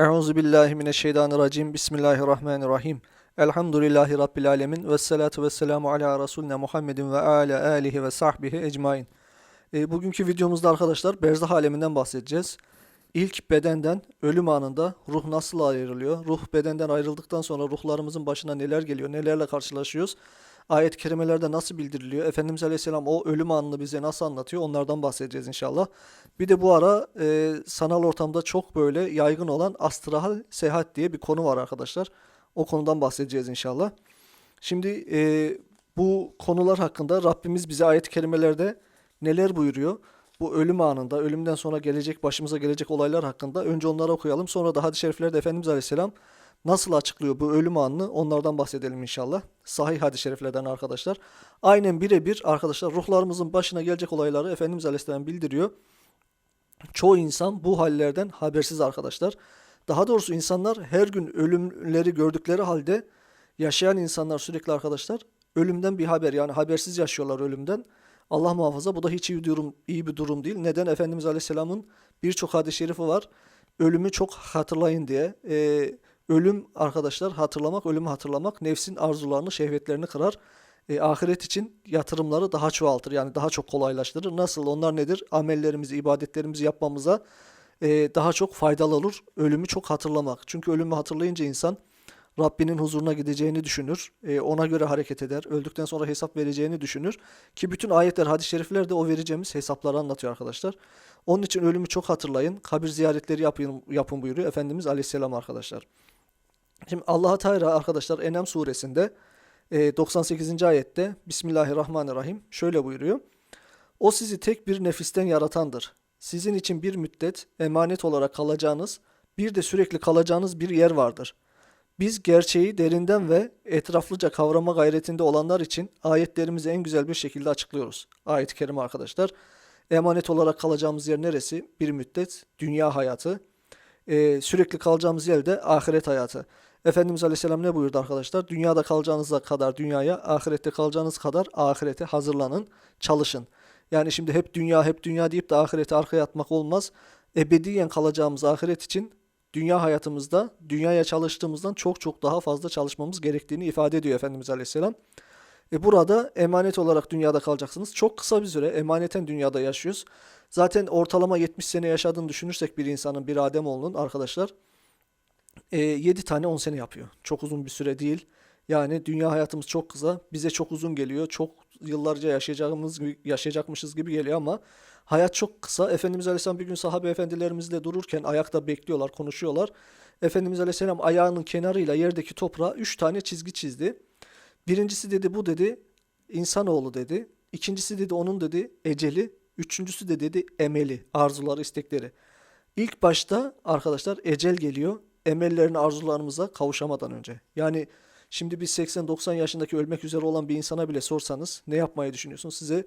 Euzu billahi mineşşeytanirracim. Bismillahirrahmanirrahim. Elhamdülillahi rabbil alamin ve salatu vesselamu ala resulina Muhammedin ve ala alihi ve sahbihi ecmaîn. E, bugünkü videomuzda arkadaşlar berzah aleminden bahsedeceğiz. İlk bedenden ölüm anında ruh nasıl ayrılıyor? Ruh bedenden ayrıldıktan sonra ruhlarımızın başına neler geliyor? Nelerle karşılaşıyoruz? Ayet-i kerimelerde nasıl bildiriliyor? Efendimiz Aleyhisselam o ölüm anını bize nasıl anlatıyor? Onlardan bahsedeceğiz inşallah. Bir de bu ara e, sanal ortamda çok böyle yaygın olan astral seyahat diye bir konu var arkadaşlar. O konudan bahsedeceğiz inşallah. Şimdi e, bu konular hakkında Rabbimiz bize ayet-i kerimelerde neler buyuruyor? Bu ölüm anında, ölümden sonra gelecek, başımıza gelecek olaylar hakkında önce onları okuyalım. Sonra da hadis-i şeriflerde Efendimiz Aleyhisselam nasıl açıklıyor bu ölüm anını onlardan bahsedelim inşallah. Sahih hadis-i şeriflerden arkadaşlar. Aynen birebir arkadaşlar ruhlarımızın başına gelecek olayları Efendimiz Aleyhisselam bildiriyor. Çoğu insan bu hallerden habersiz arkadaşlar. Daha doğrusu insanlar her gün ölümleri gördükleri halde yaşayan insanlar sürekli arkadaşlar ölümden bir haber yani habersiz yaşıyorlar ölümden. Allah muhafaza bu da hiç iyi durum, iyi bir durum değil. Neden? Efendimiz Aleyhisselam'ın birçok hadis-i şerifi var. Ölümü çok hatırlayın diye. Ee, ölüm arkadaşlar hatırlamak, ölümü hatırlamak nefsin arzularını, şehvetlerini kırar. Ee, ahiret için yatırımları daha çoğaltır. Yani daha çok kolaylaştırır. Nasıl? Onlar nedir? Amellerimizi, ibadetlerimizi yapmamıza e, daha çok faydalı olur. Ölümü çok hatırlamak. Çünkü ölümü hatırlayınca insan Rabbinin huzuruna gideceğini düşünür. E, ona göre hareket eder. Öldükten sonra hesap vereceğini düşünür. Ki bütün ayetler, hadis-i şerifler de o vereceğimiz hesapları anlatıyor arkadaşlar. Onun için ölümü çok hatırlayın. Kabir ziyaretleri yapın, yapın buyuruyor Efendimiz Aleyhisselam arkadaşlar. Şimdi Allah-u Teala arkadaşlar Enam suresinde e, 98. ayette Bismillahirrahmanirrahim şöyle buyuruyor. O sizi tek bir nefisten yaratandır. Sizin için bir müddet emanet olarak kalacağınız, bir de sürekli kalacağınız bir yer vardır. Biz gerçeği derinden ve etraflıca kavrama gayretinde olanlar için ayetlerimizi en güzel bir şekilde açıklıyoruz. Ayet-i kerime arkadaşlar. Emanet olarak kalacağımız yer neresi? Bir müddet dünya hayatı. Ee, sürekli kalacağımız yer de ahiret hayatı. Efendimiz Aleyhisselam ne buyurdu arkadaşlar? Dünyada kalacağınız kadar dünyaya, ahirette kalacağınız kadar ahirete hazırlanın, çalışın. Yani şimdi hep dünya hep dünya deyip de ahireti arkaya atmak olmaz. Ebediyen kalacağımız ahiret için dünya hayatımızda dünyaya çalıştığımızdan çok çok daha fazla çalışmamız gerektiğini ifade ediyor Efendimiz Aleyhisselam. E burada emanet olarak dünyada kalacaksınız. Çok kısa bir süre emaneten dünyada yaşıyoruz. Zaten ortalama 70 sene yaşadığını düşünürsek bir insanın, bir Ademoğlunun arkadaşlar e, 7 tane 10 sene yapıyor. Çok uzun bir süre değil. Yani dünya hayatımız çok kısa. Bize çok uzun geliyor. Çok yıllarca yaşayacağımız gibi- yaşayacakmışız gibi geliyor ama hayat çok kısa. Efendimiz Aleyhisselam bir gün sahabe efendilerimizle dururken ayakta bekliyorlar, konuşuyorlar. Efendimiz Aleyhisselam ayağının kenarıyla yerdeki toprağa 3 tane çizgi çizdi. Birincisi dedi bu dedi insanoğlu dedi. İkincisi dedi onun dedi eceli. Üçüncüsü de dedi emeli, arzuları, istekleri. İlk başta arkadaşlar ecel geliyor. Emellerini, arzularımıza kavuşamadan önce. Yani şimdi biz 80-90 yaşındaki ölmek üzere olan bir insana bile sorsanız ne yapmayı düşünüyorsun? Size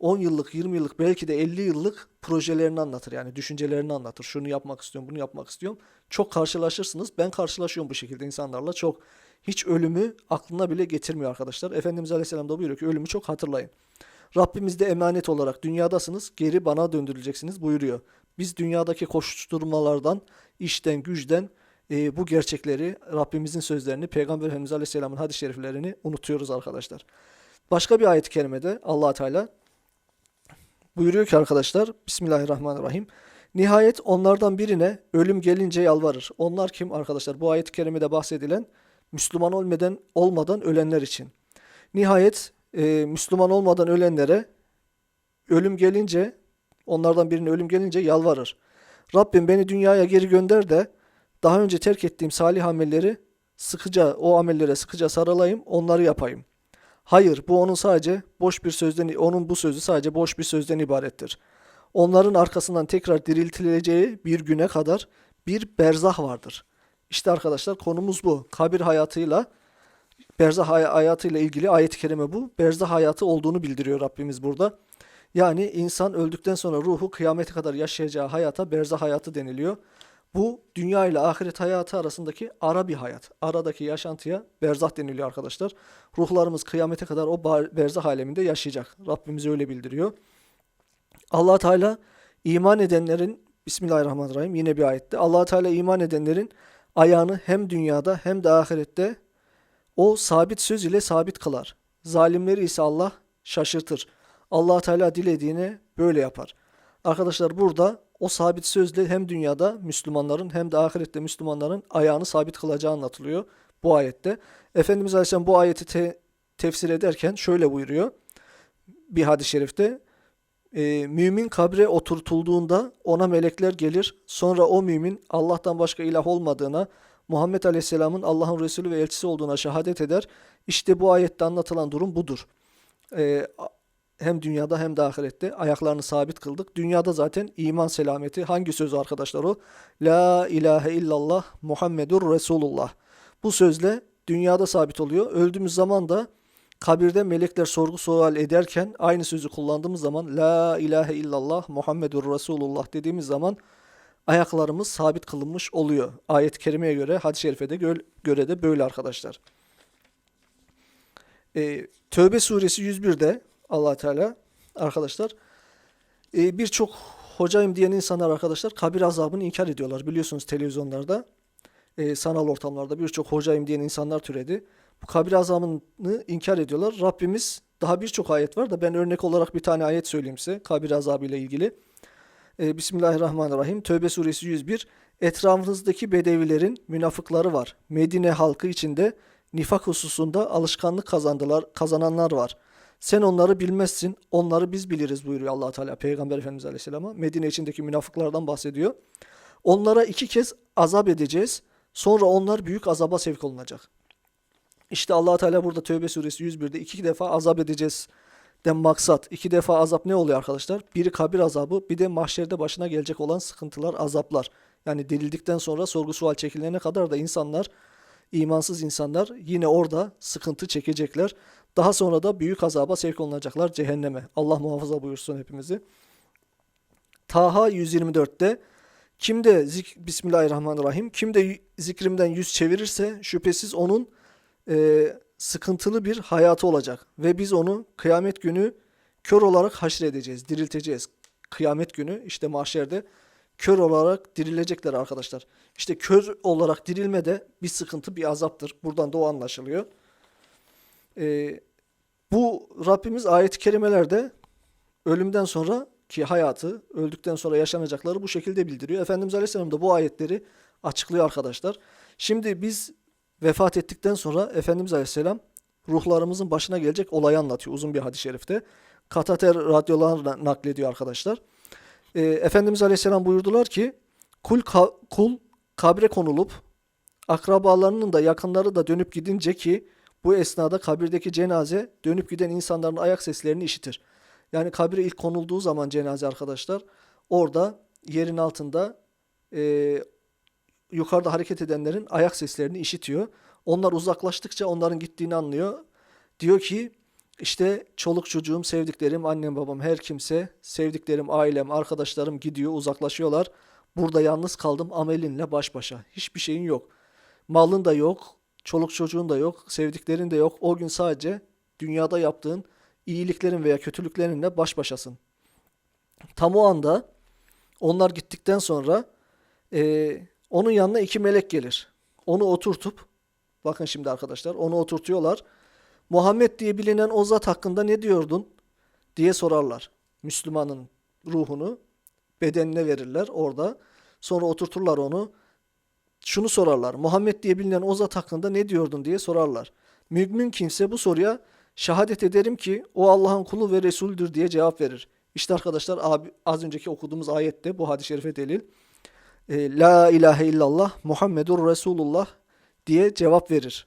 10 yıllık, 20 yıllık, belki de 50 yıllık projelerini anlatır. Yani düşüncelerini anlatır. Şunu yapmak istiyorum, bunu yapmak istiyorum. Çok karşılaşırsınız. Ben karşılaşıyorum bu şekilde insanlarla. Çok hiç ölümü aklına bile getirmiyor arkadaşlar. Efendimiz Aleyhisselam da buyuruyor ki ölümü çok hatırlayın. Rabbimiz de emanet olarak dünyadasınız, geri bana döndürüleceksiniz buyuruyor. Biz dünyadaki koşturmalardan, işten, güçten e, bu gerçekleri, Rabbimizin sözlerini, Peygamber Efendimiz Aleyhisselam'ın hadis-i şeriflerini unutuyoruz arkadaşlar. Başka bir ayet-i kerimede allah Teala buyuruyor ki arkadaşlar, Bismillahirrahmanirrahim. Nihayet onlardan birine ölüm gelince yalvarır. Onlar kim arkadaşlar? Bu ayet-i kerimede bahsedilen Müslüman olmadan, olmadan ölenler için. Nihayet e, Müslüman olmadan ölenlere ölüm gelince, onlardan birine ölüm gelince yalvarır. Rabbim beni dünyaya geri gönder de daha önce terk ettiğim salih amelleri sıkıca o amellere sıkıca sarılayım, onları yapayım. Hayır, bu onun sadece boş bir sözden onun bu sözü sadece boş bir sözden ibarettir. Onların arkasından tekrar diriltileceği bir güne kadar bir berzah vardır. İşte arkadaşlar konumuz bu. Kabir hayatıyla berzah hay- hayatıyla ilgili ayet-i kerime bu. Berzah hayatı olduğunu bildiriyor Rabbimiz burada. Yani insan öldükten sonra ruhu kıyamete kadar yaşayacağı hayata berzah hayatı deniliyor. Bu dünya ile ahiret hayatı arasındaki ara bir hayat. Aradaki yaşantıya berzah deniliyor arkadaşlar. Ruhlarımız kıyamete kadar o berzah aleminde yaşayacak. Rabbimiz öyle bildiriyor. Allah Teala iman edenlerin Bismillahirrahmanirrahim. Yine bir ayette. allah Teala iman edenlerin ayağını hem dünyada hem de ahirette o sabit söz ile sabit kılar. Zalimleri ise Allah şaşırtır. Allah Teala dilediğini böyle yapar. Arkadaşlar burada o sabit sözle hem dünyada Müslümanların hem de ahirette Müslümanların ayağını sabit kılacağı anlatılıyor bu ayette. Efendimiz Aleyhisselam bu ayeti te- tefsir ederken şöyle buyuruyor. Bir hadis-i şerifte e, mümin kabre oturtulduğunda ona melekler gelir. Sonra o mümin Allah'tan başka ilah olmadığına, Muhammed Aleyhisselam'ın Allah'ın Resulü ve elçisi olduğuna şehadet eder. İşte bu ayette anlatılan durum budur. E, hem dünyada hem de ahirette ayaklarını sabit kıldık. Dünyada zaten iman selameti. Hangi söz arkadaşlar o? La ilahe illallah Muhammedur Resulullah. Bu sözle dünyada sabit oluyor. Öldüğümüz zaman da kabirde melekler sorgu sual ederken aynı sözü kullandığımız zaman La ilahe illallah Muhammedur Resulullah dediğimiz zaman ayaklarımız sabit kılınmış oluyor. Ayet-i kerimeye göre, hadis-i şerife de gö- göre de böyle arkadaşlar. Ee, Tövbe suresi 101'de allah Teala arkadaşlar e, birçok hocayım diyen insanlar arkadaşlar kabir azabını inkar ediyorlar. Biliyorsunuz televizyonlarda, e, sanal ortamlarda birçok hocayım diyen insanlar türedi. Bu kabir azabını inkar ediyorlar. Rabbimiz daha birçok ayet var da ben örnek olarak bir tane ayet söyleyeyim size kabir azabı ile ilgili. E, Bismillahirrahmanirrahim. Tövbe suresi 101. Etrafınızdaki bedevilerin münafıkları var. Medine halkı içinde nifak hususunda alışkanlık kazandılar, kazananlar var. Sen onları bilmezsin, onları biz biliriz buyuruyor allah Teala Peygamber Efendimiz Aleyhisselam'a. Medine içindeki münafıklardan bahsediyor. Onlara iki kez azap edeceğiz. Sonra onlar büyük azaba sevk olunacak. İşte allah Teala burada Tövbe suresi 101'de iki defa azap edeceğiz den maksat. iki defa azap ne oluyor arkadaşlar? Biri kabir azabı, bir de mahşerde başına gelecek olan sıkıntılar, azaplar. Yani dirildikten sonra sorgu sual çekilene kadar da insanlar, imansız insanlar yine orada sıkıntı çekecekler. Daha sonra da büyük azaba sevk olunacaklar cehenneme. Allah muhafaza buyursun hepimizi. Taha 124'te kimde zik Bismillahirrahmanirrahim kimde zikrimden yüz çevirirse şüphesiz onun e, sıkıntılı bir hayatı olacak ve biz onu kıyamet günü kör olarak haşredeceğiz, dirilteceğiz. Kıyamet günü işte mahşerde kör olarak dirilecekler arkadaşlar. İşte kör olarak dirilme de bir sıkıntı, bir azaptır. Buradan da o anlaşılıyor. Ee, bu Rabbimiz ayet-i kerimelerde ölümden sonra ki hayatı, öldükten sonra yaşanacakları bu şekilde bildiriyor. Efendimiz Aleyhisselam da bu ayetleri açıklıyor arkadaşlar. Şimdi biz vefat ettikten sonra Efendimiz Aleyhisselam ruhlarımızın başına gelecek olayı anlatıyor uzun bir hadis-i şerifte. Katater radyolarına naklediyor arkadaşlar. Ee, Efendimiz Aleyhisselam buyurdular ki kul, ka- kul kabre konulup akrabalarının da yakınları da dönüp gidince ki bu esnada kabirdeki cenaze dönüp giden insanların ayak seslerini işitir. Yani kabire ilk konulduğu zaman cenaze arkadaşlar orada yerin altında e, yukarıda hareket edenlerin ayak seslerini işitiyor. Onlar uzaklaştıkça onların gittiğini anlıyor. Diyor ki işte çoluk çocuğum, sevdiklerim, annem babam her kimse, sevdiklerim, ailem, arkadaşlarım gidiyor, uzaklaşıyorlar. Burada yalnız kaldım amelinle baş başa. Hiçbir şeyin yok. Malın da yok, çoluk çocuğun da yok, sevdiklerin de yok. O gün sadece dünyada yaptığın iyiliklerin veya kötülüklerinle baş başasın. Tam o anda onlar gittikten sonra eee onun yanına iki melek gelir. Onu oturtup, bakın şimdi arkadaşlar, onu oturtuyorlar. Muhammed diye bilinen o zat hakkında ne diyordun diye sorarlar. Müslümanın ruhunu bedenine verirler orada. Sonra oturturlar onu. Şunu sorarlar. Muhammed diye bilinen o zat hakkında ne diyordun diye sorarlar. Mümin kimse bu soruya şehadet ederim ki o Allah'ın kulu ve Resulüdür diye cevap verir. İşte arkadaşlar abi, az önceki okuduğumuz ayette bu hadis-i şerife delil. E, La ilahe illallah Muhammedur Resulullah diye cevap verir.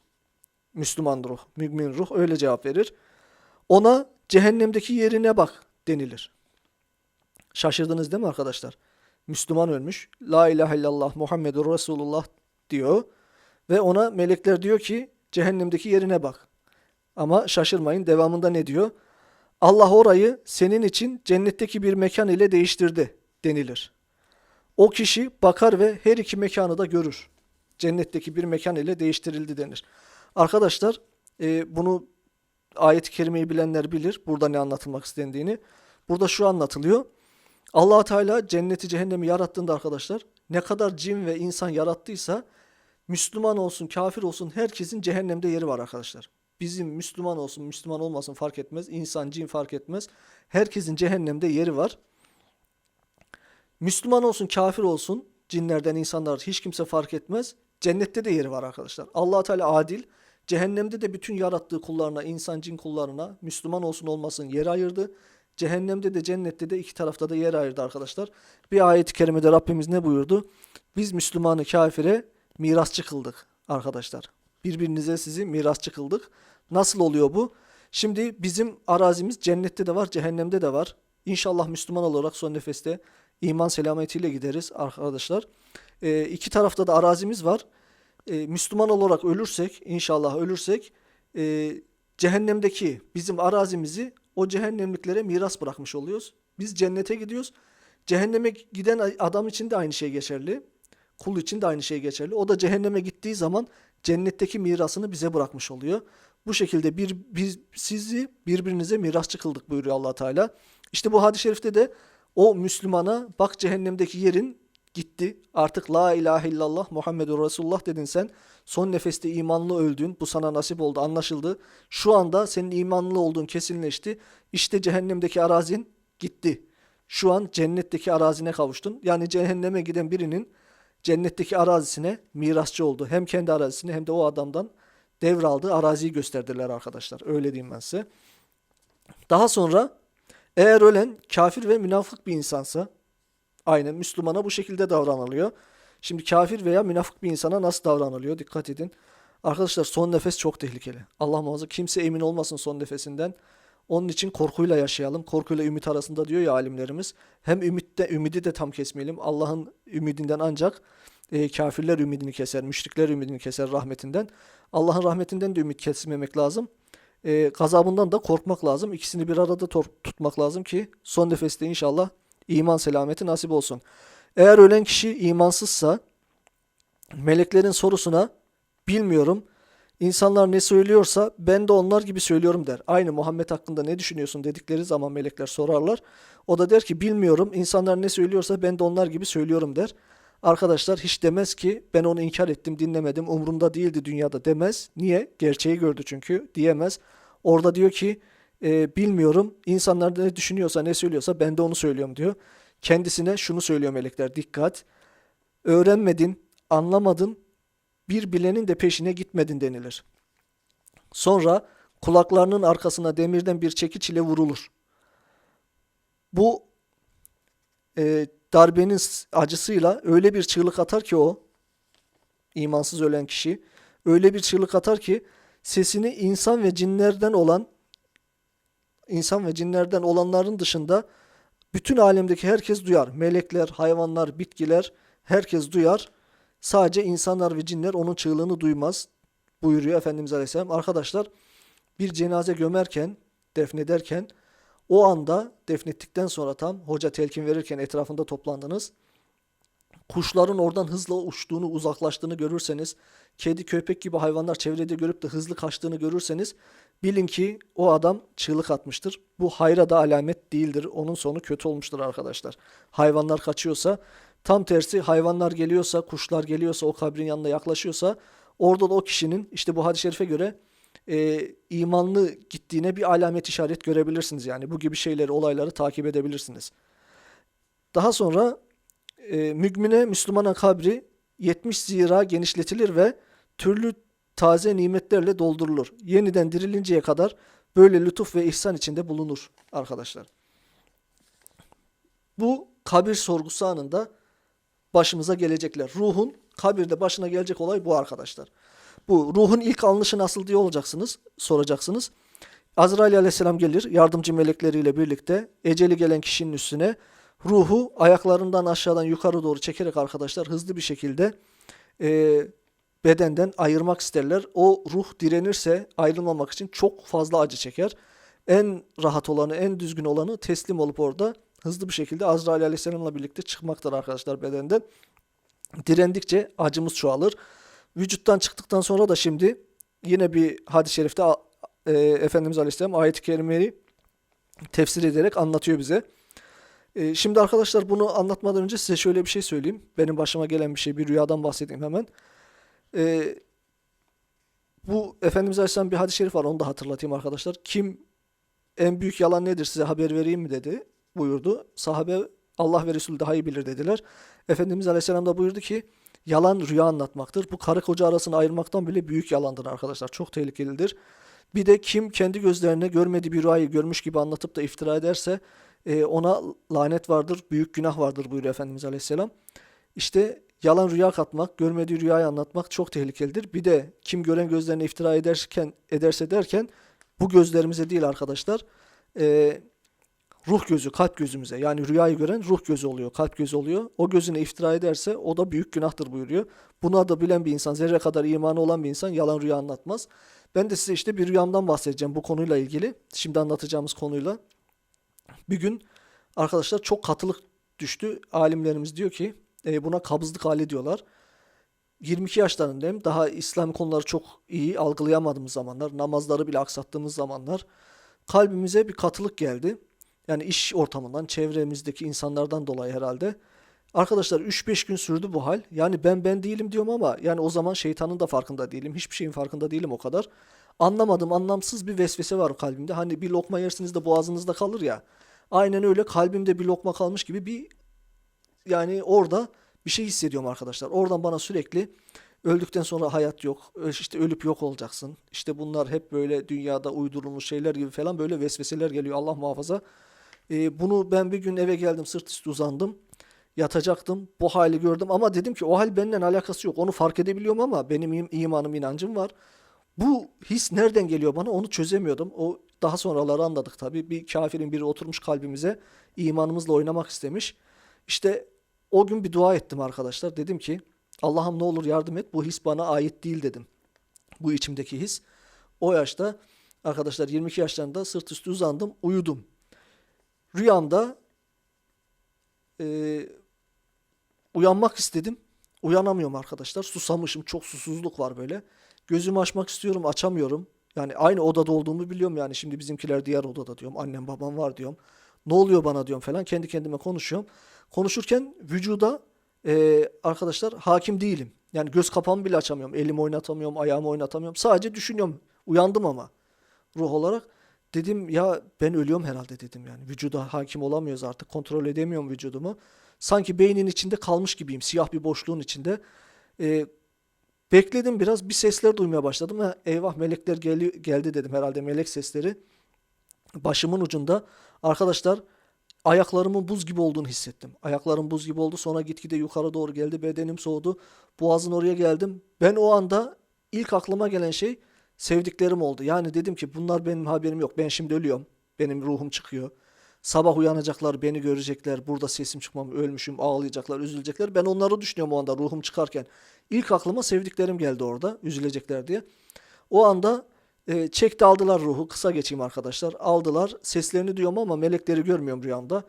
Müslüman ruh, mümin ruh öyle cevap verir. Ona cehennemdeki yerine bak denilir. Şaşırdınız değil mi arkadaşlar? Müslüman ölmüş. La ilahe illallah Muhammedur Resulullah diyor. Ve ona melekler diyor ki cehennemdeki yerine bak. Ama şaşırmayın devamında ne diyor? Allah orayı senin için cennetteki bir mekan ile değiştirdi denilir. O kişi bakar ve her iki mekanı da görür. Cennetteki bir mekan ile değiştirildi denir. Arkadaşlar e, bunu ayet-i kerimeyi bilenler bilir. Burada ne anlatılmak istendiğini. Burada şu anlatılıyor. allah Teala cenneti cehennemi yarattığında arkadaşlar ne kadar cin ve insan yarattıysa Müslüman olsun kafir olsun herkesin cehennemde yeri var arkadaşlar. Bizim Müslüman olsun Müslüman olmasın fark etmez. İnsan cin fark etmez. Herkesin cehennemde yeri var. Müslüman olsun kafir olsun cinlerden insanlar hiç kimse fark etmez. Cennette de yeri var arkadaşlar. allah Teala adil. Cehennemde de bütün yarattığı kullarına, insan cin kullarına, Müslüman olsun olmasın yer ayırdı. Cehennemde de cennette de iki tarafta da yer ayırdı arkadaşlar. Bir ayet-i kerimede Rabbimiz ne buyurdu? Biz Müslümanı kafire mirasçı kıldık arkadaşlar. Birbirinize sizi mirasçı kıldık. Nasıl oluyor bu? Şimdi bizim arazimiz cennette de var, cehennemde de var. İnşallah Müslüman olarak son nefeste iman selametiyle gideriz arkadaşlar. Ee, iki tarafta da arazimiz var. Ee, Müslüman olarak ölürsek, inşallah ölürsek, e, cehennemdeki bizim arazimizi o cehennemliklere miras bırakmış oluyoruz. Biz cennete gidiyoruz. Cehenneme giden adam için de aynı şey geçerli. Kul için de aynı şey geçerli. O da cehenneme gittiği zaman cennetteki mirasını bize bırakmış oluyor. Bu şekilde bir, biz sizi birbirinize mirasçı kıldık buyuruyor allah Teala. İşte bu hadis-i şerifte de o Müslümana bak cehennemdeki yerin gitti. Artık la ilahe illallah Muhammedur Resulullah dedin sen. Son nefeste imanlı öldün. Bu sana nasip oldu anlaşıldı. Şu anda senin imanlı olduğun kesinleşti. İşte cehennemdeki arazin gitti. Şu an cennetteki arazine kavuştun. Yani cehenneme giden birinin cennetteki arazisine mirasçı oldu. Hem kendi arazisini hem de o adamdan devraldığı araziyi gösterdiler arkadaşlar. Öyle diyeyim ben size. Daha sonra eğer ölen kafir ve münafık bir insansa aynen Müslümana bu şekilde davranılıyor. Şimdi kafir veya münafık bir insana nasıl davranılıyor? Dikkat edin. Arkadaşlar son nefes çok tehlikeli. Allah muhafaza kimse emin olmasın son nefesinden. Onun için korkuyla yaşayalım. Korkuyla ümit arasında diyor ya alimlerimiz. Hem ümitte ümidi de tam kesmeyelim. Allah'ın ümidinden ancak e, kafirler ümidini keser, müşrikler ümidini keser rahmetinden. Allah'ın rahmetinden de ümit kesmemek lazım. E, gazabından da korkmak lazım. İkisini bir arada tutmak lazım ki son nefeste inşallah iman selameti nasip olsun. Eğer ölen kişi imansızsa meleklerin sorusuna bilmiyorum. İnsanlar ne söylüyorsa ben de onlar gibi söylüyorum der. Aynı Muhammed hakkında ne düşünüyorsun dedikleri zaman melekler sorarlar. O da der ki bilmiyorum. İnsanlar ne söylüyorsa ben de onlar gibi söylüyorum der. Arkadaşlar hiç demez ki ben onu inkar ettim dinlemedim umurumda değildi dünyada demez. Niye? Gerçeği gördü çünkü diyemez. Orada diyor ki e, bilmiyorum insanlar ne düşünüyorsa ne söylüyorsa ben de onu söylüyorum diyor. Kendisine şunu söylüyor melekler dikkat. Öğrenmedin, anlamadın, bir bilenin de peşine gitmedin denilir. Sonra kulaklarının arkasına demirden bir çekiç ile vurulur. Bu e, darbenin acısıyla öyle bir çığlık atar ki o imansız ölen kişi öyle bir çığlık atar ki sesini insan ve cinlerden olan insan ve cinlerden olanların dışında bütün alemdeki herkes duyar. Melekler, hayvanlar, bitkiler herkes duyar. Sadece insanlar ve cinler onun çığlığını duymaz buyuruyor Efendimiz Aleyhisselam. Arkadaşlar bir cenaze gömerken, defnederken o anda defnettikten sonra tam hoca telkin verirken etrafında toplandınız. Kuşların oradan hızla uçtuğunu, uzaklaştığını görürseniz, kedi, köpek gibi hayvanlar çevrede görüp de hızlı kaçtığını görürseniz bilin ki o adam çığlık atmıştır. Bu hayra da alamet değildir. Onun sonu kötü olmuştur arkadaşlar. Hayvanlar kaçıyorsa Tam tersi hayvanlar geliyorsa, kuşlar geliyorsa, o kabrin yanına yaklaşıyorsa orada da o kişinin işte bu hadis-i şerife göre e, imanlı gittiğine bir alamet işaret görebilirsiniz. Yani bu gibi şeyleri, olayları takip edebilirsiniz. Daha sonra e, mümine, Müslümana kabri 70 zira genişletilir ve türlü taze nimetlerle doldurulur. Yeniden dirilinceye kadar böyle lütuf ve ihsan içinde bulunur arkadaşlar. Bu kabir sorgusu anında başımıza gelecekler. Ruhun kabirde başına gelecek olay bu arkadaşlar. Bu ruhun ilk alınışı nasıl diye olacaksınız, soracaksınız. Azrail aleyhisselam gelir yardımcı melekleriyle birlikte eceli gelen kişinin üstüne ruhu ayaklarından aşağıdan yukarı doğru çekerek arkadaşlar hızlı bir şekilde e, bedenden ayırmak isterler. O ruh direnirse ayrılmamak için çok fazla acı çeker. En rahat olanı, en düzgün olanı teslim olup orada hızlı bir şekilde Azrail Aleyhisselam'la birlikte çıkmaktır arkadaşlar bedenden. Direndikçe acımız çoğalır. Vücuttan çıktıktan sonra da şimdi yine bir hadis-i şerifte e, Efendimiz Aleyhisselam ayet-i kerimeyi tefsir ederek anlatıyor bize. Ee, şimdi arkadaşlar bunu anlatmadan önce size şöyle bir şey söyleyeyim. Benim başıma gelen bir şey, bir rüyadan bahsedeyim hemen. Ee, bu Efendimiz Aleyhisselam bir hadis-i şerif var, onu da hatırlatayım arkadaşlar. Kim en büyük yalan nedir size haber vereyim mi dedi, buyurdu. Sahabe Allah ve Resulü daha iyi bilir dediler. Efendimiz Aleyhisselam da buyurdu ki yalan rüya anlatmaktır. Bu karı koca arasını ayırmaktan bile büyük yalandır arkadaşlar. Çok tehlikelidir. Bir de kim kendi gözlerine görmediği bir rüyayı görmüş gibi anlatıp da iftira ederse e, ona lanet vardır, büyük günah vardır buyuruyor Efendimiz Aleyhisselam. İşte yalan rüya katmak, görmediği rüyayı anlatmak çok tehlikelidir. Bir de kim gören gözlerine iftira ederken, ederse derken bu gözlerimize değil arkadaşlar. E, ruh gözü, kalp gözümüze. Yani rüyayı gören ruh gözü oluyor, kalp gözü oluyor. O gözüne iftira ederse o da büyük günahtır buyuruyor. Bunu da bilen bir insan, zerre kadar imanı olan bir insan yalan rüya anlatmaz. Ben de size işte bir rüyamdan bahsedeceğim bu konuyla ilgili. Şimdi anlatacağımız konuyla. Bir gün arkadaşlar çok katılık düştü. Alimlerimiz diyor ki e, buna kabızlık hali diyorlar. 22 yaşlarındayım. Daha İslam konuları çok iyi algılayamadığımız zamanlar, namazları bile aksattığımız zamanlar kalbimize bir katılık geldi. Yani iş ortamından, çevremizdeki insanlardan dolayı herhalde. Arkadaşlar 3-5 gün sürdü bu hal. Yani ben ben değilim diyorum ama yani o zaman şeytanın da farkında değilim. Hiçbir şeyin farkında değilim o kadar. Anlamadım, anlamsız bir vesvese var kalbimde. Hani bir lokma yersiniz de boğazınızda kalır ya. Aynen öyle kalbimde bir lokma kalmış gibi bir yani orada bir şey hissediyorum arkadaşlar. Oradan bana sürekli öldükten sonra hayat yok. işte ölüp yok olacaksın. İşte bunlar hep böyle dünyada uydurulmuş şeyler gibi falan böyle vesveseler geliyor. Allah muhafaza. Ee, bunu ben bir gün eve geldim sırt üstü uzandım. Yatacaktım. Bu hali gördüm ama dedim ki o hal benimle alakası yok. Onu fark edebiliyorum ama benim im- imanım, inancım var. Bu his nereden geliyor bana onu çözemiyordum. O daha sonraları anladık tabii. Bir kafirin biri oturmuş kalbimize imanımızla oynamak istemiş. İşte o gün bir dua ettim arkadaşlar. Dedim ki Allah'ım ne olur yardım et. Bu his bana ait değil dedim. Bu içimdeki his. O yaşta arkadaşlar 22 yaşlarında sırt üstü uzandım. Uyudum. Rüyamda e, uyanmak istedim. Uyanamıyorum arkadaşlar. Susamışım. Çok susuzluk var böyle. Gözümü açmak istiyorum. Açamıyorum. Yani aynı odada olduğumu biliyorum yani. Şimdi bizimkiler diğer odada diyorum. Annem babam var diyorum. Ne oluyor bana diyorum falan. Kendi kendime konuşuyorum. Konuşurken vücuda e, arkadaşlar hakim değilim. Yani göz kapağımı bile açamıyorum. Elimi oynatamıyorum. Ayağımı oynatamıyorum. Sadece düşünüyorum. Uyandım ama ruh olarak. Dedim ya ben ölüyorum herhalde dedim yani. Vücuda hakim olamıyoruz artık. Kontrol edemiyorum vücudumu. Sanki beynin içinde kalmış gibiyim. Siyah bir boşluğun içinde. Ee, bekledim biraz. Bir sesler duymaya başladım. Ha, eyvah melekler geli- geldi dedim. Herhalde melek sesleri. Başımın ucunda. Arkadaşlar ayaklarımın buz gibi olduğunu hissettim. Ayaklarım buz gibi oldu. Sonra gitgide yukarı doğru geldi. Bedenim soğudu. Boğazın oraya geldim. Ben o anda ilk aklıma gelen şey sevdiklerim oldu. Yani dedim ki bunlar benim haberim yok. Ben şimdi ölüyorum. Benim ruhum çıkıyor. Sabah uyanacaklar, beni görecekler. Burada sesim çıkmam, ölmüşüm, ağlayacaklar, üzülecekler. Ben onları düşünüyorum o anda ruhum çıkarken. İlk aklıma sevdiklerim geldi orada, üzülecekler diye. O anda e, çekti aldılar ruhu. Kısa geçeyim arkadaşlar. Aldılar. Seslerini duyuyorum ama melekleri görmüyorum rüyamda.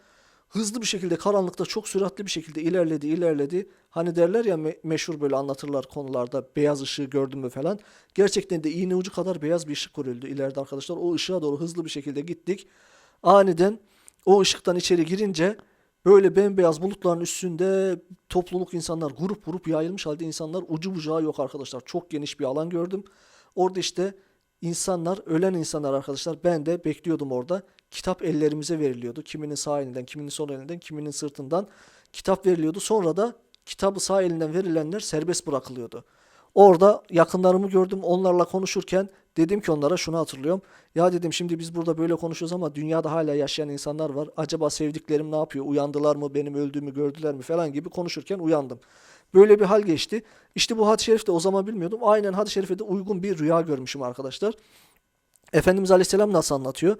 Hızlı bir şekilde karanlıkta çok süratli bir şekilde ilerledi ilerledi. Hani derler ya me- meşhur böyle anlatırlar konularda beyaz ışığı gördün mü falan. Gerçekten de iğne ucu kadar beyaz bir ışık görüldü ileride arkadaşlar. O ışığa doğru hızlı bir şekilde gittik. Aniden o ışıktan içeri girince böyle bembeyaz bulutların üstünde topluluk insanlar grup grup yayılmış halde insanlar ucu bucağı yok arkadaşlar. Çok geniş bir alan gördüm. Orada işte insanlar, ölen insanlar arkadaşlar ben de bekliyordum orada. Kitap ellerimize veriliyordu. Kiminin sağ elinden, kiminin sol elinden, kiminin sırtından kitap veriliyordu. Sonra da kitabı sağ elinden verilenler serbest bırakılıyordu. Orada yakınlarımı gördüm. Onlarla konuşurken dedim ki onlara şunu hatırlıyorum. Ya dedim şimdi biz burada böyle konuşuyoruz ama dünyada hala yaşayan insanlar var. Acaba sevdiklerim ne yapıyor? Uyandılar mı? Benim öldüğümü gördüler mi? Falan gibi konuşurken uyandım. Böyle bir hal geçti. İşte bu hadis-i şerifte o zaman bilmiyordum. Aynen hadis-i şerife de uygun bir rüya görmüşüm arkadaşlar. Efendimiz Aleyhisselam nasıl anlatıyor?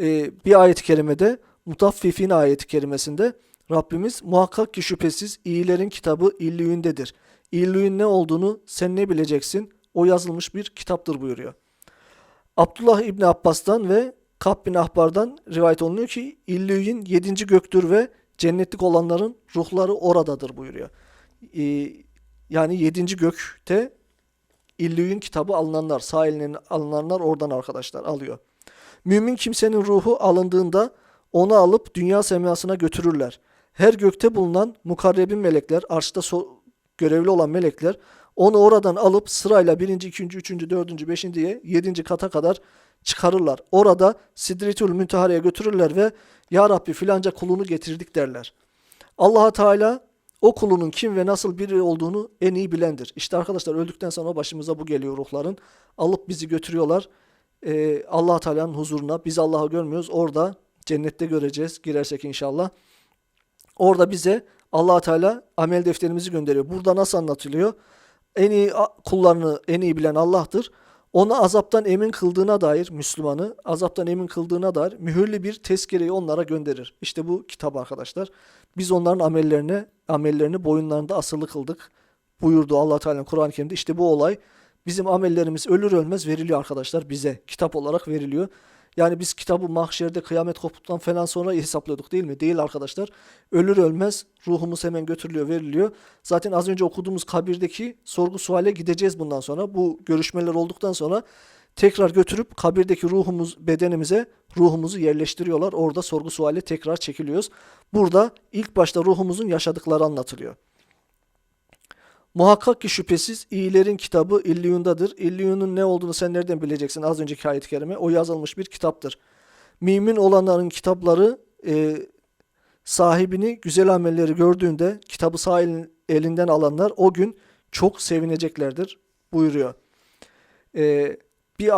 Ee, bir ayet-i kerimede Mutaffifin ayet-i kerimesinde Rabbimiz muhakkak ki şüphesiz iyilerin kitabı illüğündedir. İllüğün ne olduğunu sen ne bileceksin? O yazılmış bir kitaptır buyuruyor. Abdullah İbni Abbas'tan ve Kab bin Ahbar'dan rivayet olunuyor ki illüğün yedinci göktür ve cennetlik olanların ruhları oradadır buyuruyor. Ee, yani yedinci gökte illüğün kitabı alınanlar, sağ elinden alınanlar oradan arkadaşlar alıyor. Mümin kimsenin ruhu alındığında onu alıp dünya semasına götürürler. Her gökte bulunan mukarrebin melekler, arşta so- görevli olan melekler onu oradan alıp sırayla birinci, ikinci, üçüncü, dördüncü, beşinci diye yedinci kata kadar çıkarırlar. Orada Sidretül Müntehara'ya götürürler ve Ya Rabbi filanca kulunu getirdik derler. allah Teala o kulunun kim ve nasıl biri olduğunu en iyi bilendir. İşte arkadaşlar öldükten sonra başımıza bu geliyor ruhların. Alıp bizi götürüyorlar. Ee, allah Teala'nın huzuruna. Biz Allah'ı görmüyoruz. Orada cennette göreceğiz girersek inşallah. Orada bize allah Teala amel defterimizi gönderiyor. Burada nasıl anlatılıyor? En iyi kullarını en iyi bilen Allah'tır. Onu azaptan emin kıldığına dair Müslümanı azaptan emin kıldığına dair mühürlü bir tezkereyi onlara gönderir. İşte bu kitap arkadaşlar. Biz onların amellerine amellerini boyunlarında asılı kıldık. Buyurdu Allah Teala Kur'an-ı Kerim'de. İşte bu olay bizim amellerimiz ölür ölmez veriliyor arkadaşlar bize. Kitap olarak veriliyor. Yani biz kitabı mahşerde kıyamet koptuktan falan sonra hesaplıyorduk değil mi? Değil arkadaşlar. Ölür ölmez ruhumuz hemen götürülüyor, veriliyor. Zaten az önce okuduğumuz kabirdeki sorgu suale gideceğiz bundan sonra. Bu görüşmeler olduktan sonra tekrar götürüp kabirdeki ruhumuz bedenimize ruhumuzu yerleştiriyorlar. Orada sorgu suale tekrar çekiliyoruz. Burada ilk başta ruhumuzun yaşadıkları anlatılıyor. Muhakkak ki şüphesiz iyilerin kitabı İlliyun'dadır. İlliyun'un ne olduğunu sen nereden bileceksin? Az önceki ayet-i kerime. O yazılmış bir kitaptır. Mümin olanların kitapları e, sahibini güzel amelleri gördüğünde kitabı sağ elin- elinden alanlar o gün çok sevineceklerdir buyuruyor. E, bir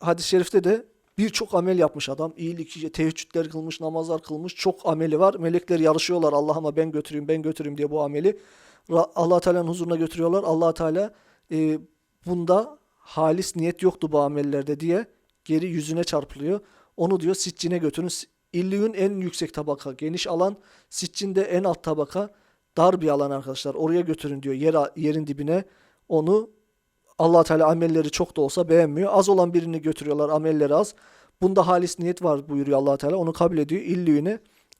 hadis-i şerifte de birçok amel yapmış adam. İyilik, teheccüdler kılmış, namazlar kılmış. Çok ameli var. Melekler yarışıyorlar. Allah'ıma ben götüreyim, ben götüreyim diye bu ameli. Allah Teala'nın huzuruna götürüyorlar. allah Teala e, bunda halis niyet yoktu bu amellerde diye geri yüzüne çarpılıyor. Onu diyor siccine götürün. İlliyun en yüksek tabaka, geniş alan. Siccin de en alt tabaka, dar bir alan arkadaşlar. Oraya götürün diyor yer, yerin dibine. Onu allah Teala amelleri çok da olsa beğenmiyor. Az olan birini götürüyorlar, amelleri az. Bunda halis niyet var buyuruyor allah Teala. Onu kabul ediyor. İlliyüne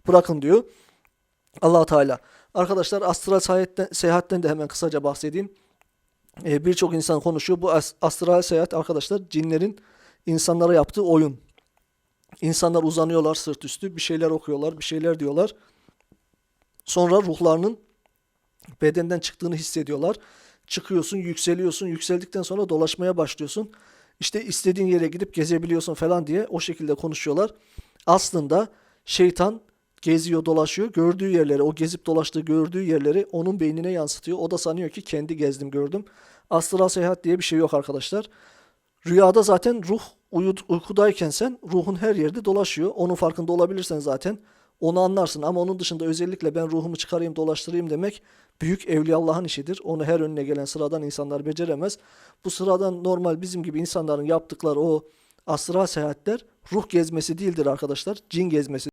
bırakın diyor allah Teala. Arkadaşlar astral seyahatten, seyahatten de hemen kısaca bahsedeyim. Ee, Birçok insan konuşuyor. Bu as- astral seyahat arkadaşlar cinlerin insanlara yaptığı oyun. İnsanlar uzanıyorlar sırt üstü bir şeyler okuyorlar bir şeyler diyorlar. Sonra ruhlarının bedenden çıktığını hissediyorlar. Çıkıyorsun yükseliyorsun yükseldikten sonra dolaşmaya başlıyorsun. İşte istediğin yere gidip gezebiliyorsun falan diye o şekilde konuşuyorlar. Aslında şeytan geziyor dolaşıyor gördüğü yerleri o gezip dolaştığı gördüğü yerleri onun beynine yansıtıyor. O da sanıyor ki kendi gezdim gördüm. Astral seyahat diye bir şey yok arkadaşlar. Rüyada zaten ruh uyud- uykudayken sen ruhun her yerde dolaşıyor. Onun farkında olabilirsen zaten onu anlarsın. Ama onun dışında özellikle ben ruhumu çıkarayım dolaştırayım demek büyük evliya Allah'ın işidir. Onu her önüne gelen sıradan insanlar beceremez. Bu sıradan normal bizim gibi insanların yaptıkları o astral seyahatler ruh gezmesi değildir arkadaşlar. Cin gezmesi.